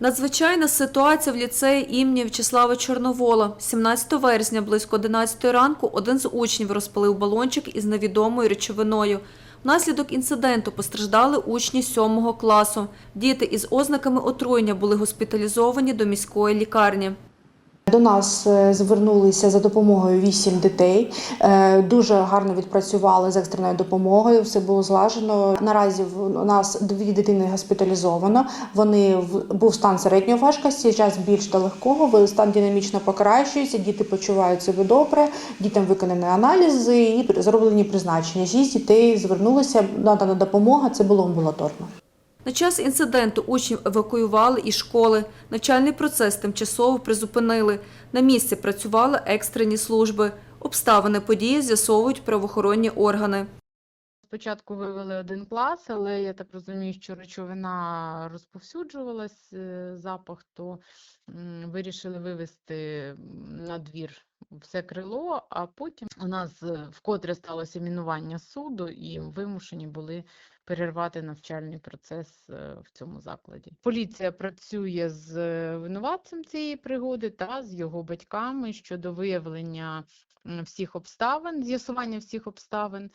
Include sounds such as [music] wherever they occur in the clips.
Надзвичайна ситуація в ліцеї імені В'ячеслава Чорновола. 17 вересня близько 11 ранку один з учнів розпалив балончик із невідомою речовиною. Внаслідок інциденту постраждали учні 7 класу. Діти із ознаками отруєння були госпіталізовані до міської лікарні. До нас е, звернулися за допомогою вісім дітей. Е, Дуже гарно відпрацювали з екстреною допомогою. Все було злажено. Наразі в- нас дві дитини госпіталізовано. Вони в- був стан середньої важкості, час більш до легкого. Стан динамічно покращується. Діти почувають себе добре. Дітям виконані аналізи і зроблені призначення. Шість дітей звернулися. Надана допомога. Це було амбулаторно. На час інциденту учнів евакуювали із школи. Навчальний процес тимчасово призупинили. На місці працювали екстрені служби. Обставини події з'ясовують правоохоронні органи. Спочатку вивели один клас, але я так розумію, що речовина розповсюджувалась, е, запах, то вирішили вивести на двір все крило, а потім у нас е, вкотре сталося мінування суду і вимушені були перервати навчальний процес е, в цьому закладі. Поліція працює з винуватцем цієї пригоди та з його батьками щодо виявлення всіх обставин, з'ясування всіх обставин.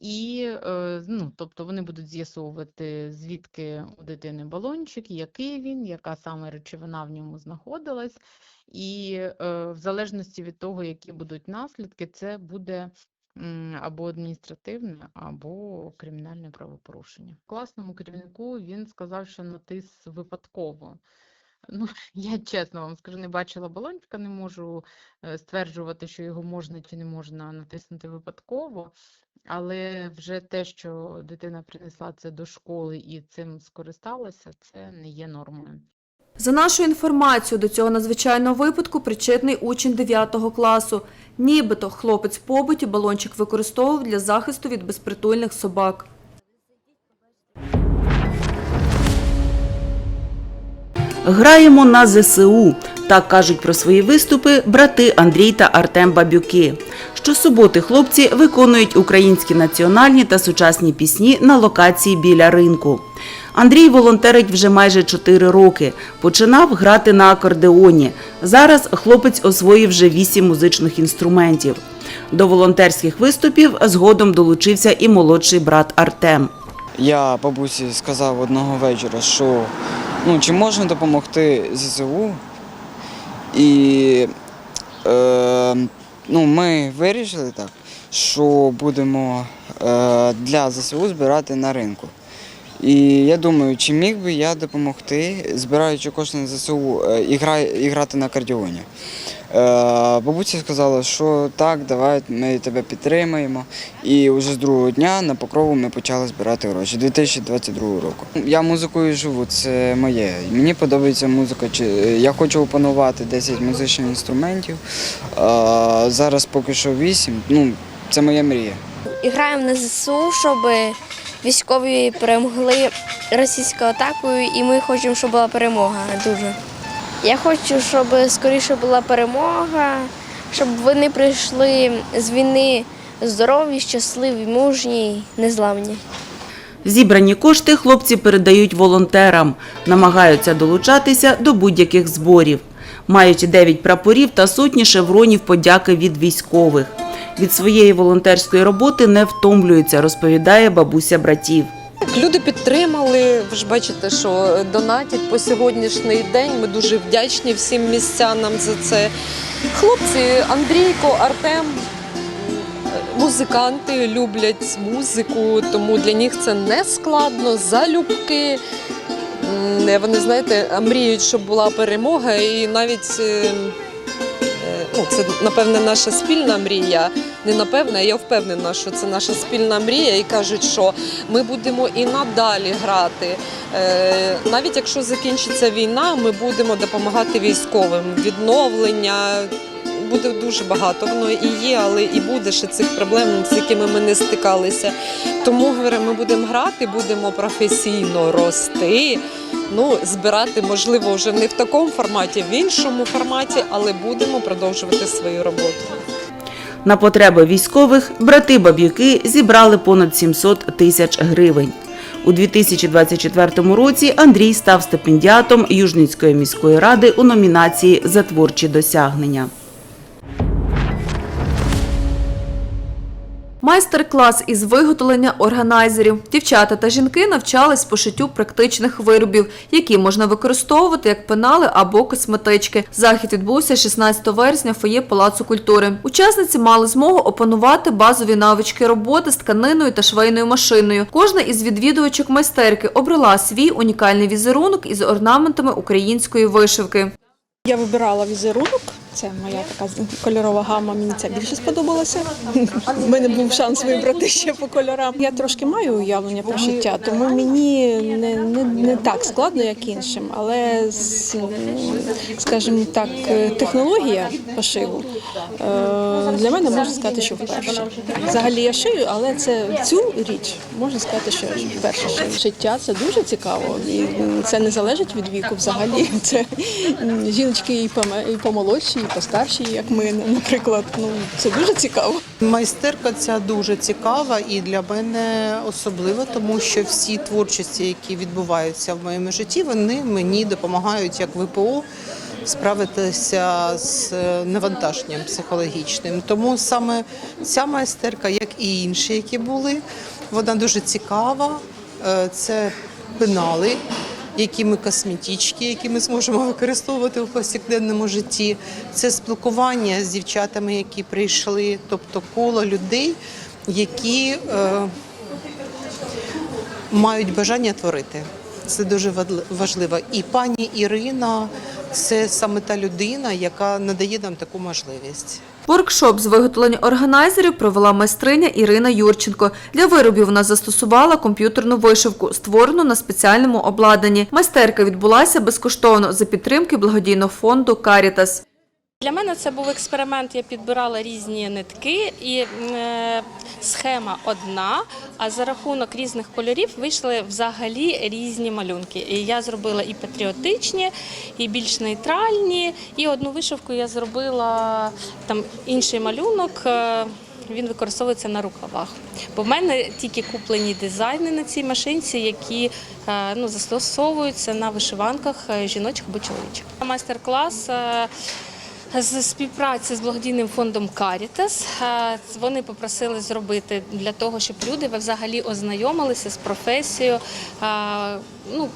І, е, ну, тобто вони будуть з'ясовувати, звідки у дитини балончик, який він, яка саме речовина в ньому знаходилась. І е, в залежності від того, які будуть наслідки, це буде або адміністративне, або кримінальне правопорушення. Класному керівнику він сказав, що натис випадково. Ну, [laughs] я чесно вам скажу, не бачила балончика, не можу е, стверджувати, що його можна чи не можна натиснути випадково. Але вже те, що дитина принесла це до школи і цим скористалася, це не є нормою. За нашою інформацією, до цього надзвичайного випадку причетний учень 9 класу. Нібито хлопець побуті балончик використовував для захисту від безпритульних собак. Граємо на ЗСУ. Так кажуть про свої виступи брати Андрій та Артем Бабюки. Щосуботи хлопці виконують українські національні та сучасні пісні на локації біля ринку. Андрій волонтерить вже майже 4 роки. Починав грати на акордеоні. Зараз хлопець освоїв вже 8 музичних інструментів. До волонтерських виступів згодом долучився і молодший брат Артем. Я бабусі сказав одного вечора, що ну, чи можна допомогти ЗСУ. І е, ну, ми вирішили так, що будемо е, для ЗСУ збирати на ринку. І я думаю, чи міг би я допомогти, збираючи кошти на ЗСУ, е, грати на кардіоні. Е, бабуся сказала, що так, давай, ми тебе підтримаємо. І вже з другого дня на покрову ми почали збирати гроші 2022 року. Я музикою живу, це моє. Мені подобається музика. Я хочу опанувати 10 музичних інструментів. Е, зараз поки що 8. Ну, це моя мрія. І граємо на ЗСУ, щоб військові перемогли російською атакою, і ми хочемо, щоб була перемога дуже. Я хочу, щоб скоріше була перемога, щоб вони прийшли з війни здорові, щасливі, мужні, незламні. Зібрані кошти хлопці передають волонтерам, намагаються долучатися до будь-яких зборів. Мають 9 прапорів та сотні шевронів подяки від військових. Від своєї волонтерської роботи не втомлюються, розповідає бабуся братів. Люди підтримали. Ви ж бачите, що донатять по сьогоднішній день. Ми дуже вдячні всім містянам за це. Хлопці, Андрійко, Артем, музиканти люблять музику, тому для них це не складно. Залюбки. Вони, знаєте, мріють, щоб була перемога, і навіть е, е, ну, це, напевне, наша спільна мрія. Не напевне, я впевнена, що це наша спільна мрія, і кажуть, що ми будемо і надалі грати. Е, Навіть якщо закінчиться війна, ми будемо допомагати військовим. Відновлення буде дуже багато. Воно і є, але і буде ще цих проблем, з якими ми не стикалися. Тому говорю, ми будемо грати, будемо професійно рости. Ну, збирати, можливо, вже не в такому форматі, в іншому форматі, але будемо продовжувати свою роботу. На потреби військових брати баб'юки зібрали понад 700 тисяч гривень. У 2024 році Андрій став стипендіатом Южницької міської ради у номінації за творчі досягнення. Майстер-клас із виготовлення органайзерів. Дівчата та жінки навчались пошиттю практичних виробів, які можна використовувати як пенали або косметички. Захід відбувся 16 вересня в фоє Палацу культури. Учасниці мали змогу опанувати базові навички роботи з тканиною та швейною машиною. Кожна із відвідувачок майстерки обрала свій унікальний візерунок із орнаментами української вишивки. Я вибирала візерунок. Це моя така кольорова гама. Мені це більше сподобалося. У мене був шанс вибрати ще по кольорам. Я трошки маю уявлення про шиття, тому мені не, не, не так складно, як іншим. Але скажімо так, технологія пошиву е, для мене можна сказати, що вперше. Взагалі я шию, але це цю річ можна сказати, що вперше шию. Шиття це дуже цікаво, і це не залежить від віку взагалі. Це жіночки і помолодші, і постарші, як ми, наприклад. Ну це дуже цікаво. Майстерка ця дуже цікава і для мене особливо, тому що всі творчості, які відбуваються в моєму житті, вони мені допомагають як ВПО справитися з навантаженням психологічним. Тому саме ця майстерка, як і інші, які були, вона дуже цікава. Е, Це пенали, які ми косметички, які ми зможемо використовувати в повсякденному житті. Це спілкування з дівчатами, які прийшли, тобто коло людей, які е, мають бажання творити. Це дуже важливо. І пані Ірина це саме та людина, яка надає нам таку можливість. Воркшоп з виготовлення органайзерів провела майстриня Ірина Юрченко. Для виробів вона застосувала комп'ютерну вишивку, створену на спеціальному обладнанні. Майстерка відбулася безкоштовно за підтримки благодійного фонду Карітас. Для мене це був експеримент. Я підбирала різні нитки, і е, схема одна. А за рахунок різних кольорів вийшли взагалі різні малюнки. І я зробила і патріотичні, і більш нейтральні. І одну вишивку я зробила там інший малюнок. е, Він використовується на рукавах. Бо в мене тільки куплені дизайни на цій машинці, які е, ну, застосовуються на вишиванках жіночих або чоловічих. Майстер-клас е, з співпраці з благодійним фондом Карітас вони попросили зробити для того, щоб люди взагалі ознайомилися з професією е, ну,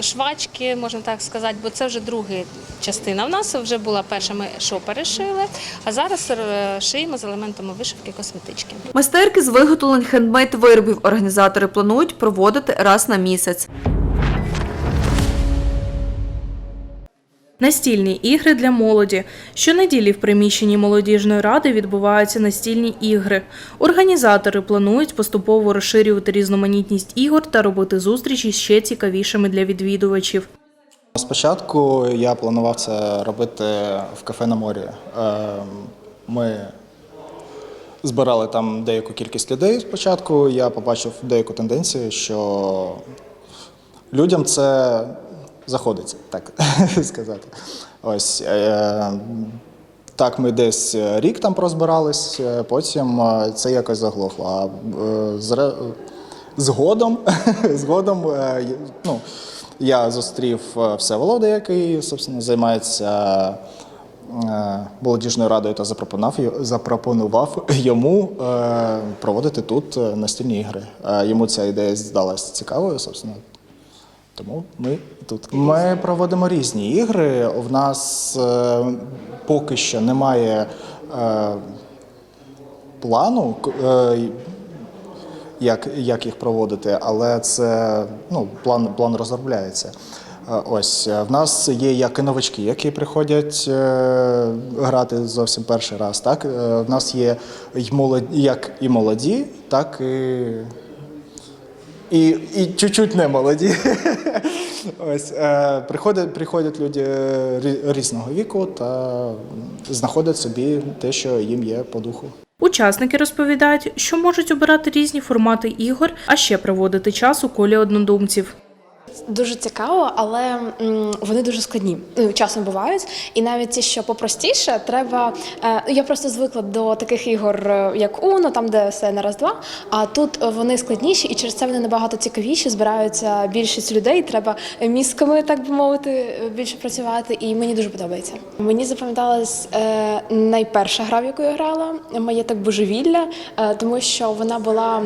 швачки, можна так сказати, бо це вже друга частина. В нас вже була перша, ми що перешили, а зараз е, шиємо з елементами вишивки косметички. Майстерки з виготовлень хендмейд виробів організатори планують проводити раз на місяць. Настільні ігри для молоді. Щонеділі в приміщенні молодіжної ради відбуваються настільні ігри. Організатори планують поступово розширювати різноманітність ігор та робити зустрічі ще цікавішими для відвідувачів. Спочатку я планував це робити в кафе на морі. Е, Ми збирали там деяку кількість людей спочатку. Я побачив деяку тенденцію, що людям це заходиться, так [laughs] сказати. Ось е, так, ми десь рік там прозбирались, е, потім е, це якось заглохло. А згодом, [laughs] згодом ну, я зустрів Всеволода, який собственно, займається молодіжною радою та запропонував, йому проводити тут настільні ігри. Йому ця ідея здалася цікавою, собственно. Тому ми тут. Ми проводимо різні ігри. У нас е, поки що немає е, плану, е, як, як їх проводити, але це ну, план, план розробляється. Е, Ось е, в нас є як і новачки, які приходять е, грати зовсім перший раз. Так Е, в нас є й молоді, як і молоді, так і і, і чуть-чуть не молоді. [laughs] Ось е, приходять, приходять люди рі- різного віку та знаходять собі те, що їм є по духу. Учасники розповідають, що можуть обирати різні формати ігор, а ще проводити час у колі однодумців. Дуже цікаво, але вони дуже складні. Ну, часом бувають. І навіть ті, що попростіше, треба. Е, я просто звикла до таких ігор, е, як Uno, там де все на раз-два. А тут е, вони складніші, і через це вони набагато цікавіші. Збираються більшість людей. Треба мізками, так би мовити, більше працювати. І мені дуже подобається. Мені запам'яталась найперша гра, в яку я грала, моє так божевілля, тому що вона була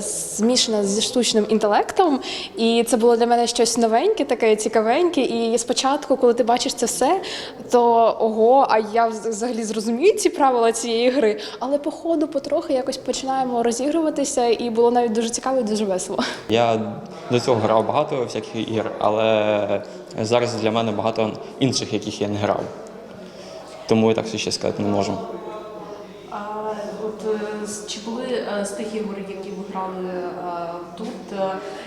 змішана зі штучним інтелектом, і це було для мене щось новеньке, таке цікавеньке. І спочатку, коли ти бачиш це все, то ого, а я взагалі зрозумію ці правила цієї гри. Але по ходу потрохи якось починаємо розігруватися, і було навіть дуже цікаво і дуже весело. Я до цього грав багато всяких ігор, але зараз для мене багато інших, яких я не грав. Тому я так ще сказати не можу. А от е, чи були е, з тих ігор, які ви грали е, тут,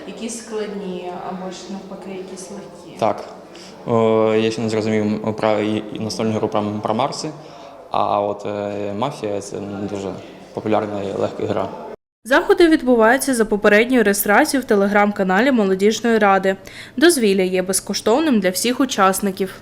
якісь складні або ж навпаки якісь легкі? Так. О, я ще не зрозумів про і- і настольну гру про, про Марси, а от е, мафія це дуже популярна і легка гра. Заходи відбуваються за попередньою реєстрацією в телеграм-каналі Молодіжної ради. Дозвілля є безкоштовним для всіх учасників.